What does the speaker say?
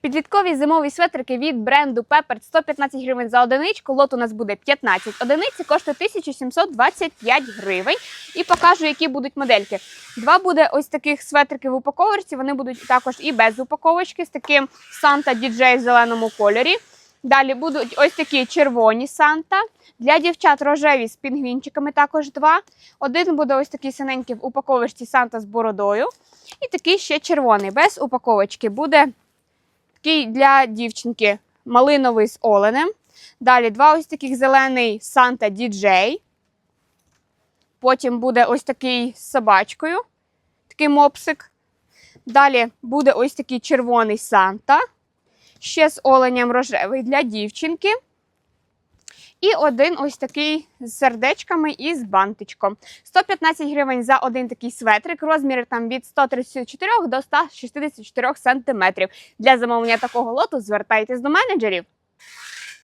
Підліткові зимові светрики від бренду Pepper 115 гривень за одиничку. Лот у нас буде 15 одиниць, коштує 1725 гривень. І покажу, які будуть модельки. Два буде ось таких светриків в упаковочці. Вони будуть також і без упаковочки з таким Санта діджей в зеленому кольорі. Далі будуть ось такі червоні Санта. Для дівчат рожеві з пінгвінчиками також два. Один буде ось такий синенький в упаковочці Санта з бородою. І такий ще червоний, без упаковочки. Буде такий для дівчинки малиновий з оленем. Далі два ось таких зелений Санта Діджей. Потім буде ось такий з собачкою, такий мопсик. Далі буде ось такий червоний Санта. Ще з оленем рожевий для дівчинки. І один ось такий з сердечками і з бантичком. 115 гривень за один такий светрик. Розміри там від 134 до 164 сантиметрів. Для замовлення такого лоту звертайтесь до менеджерів.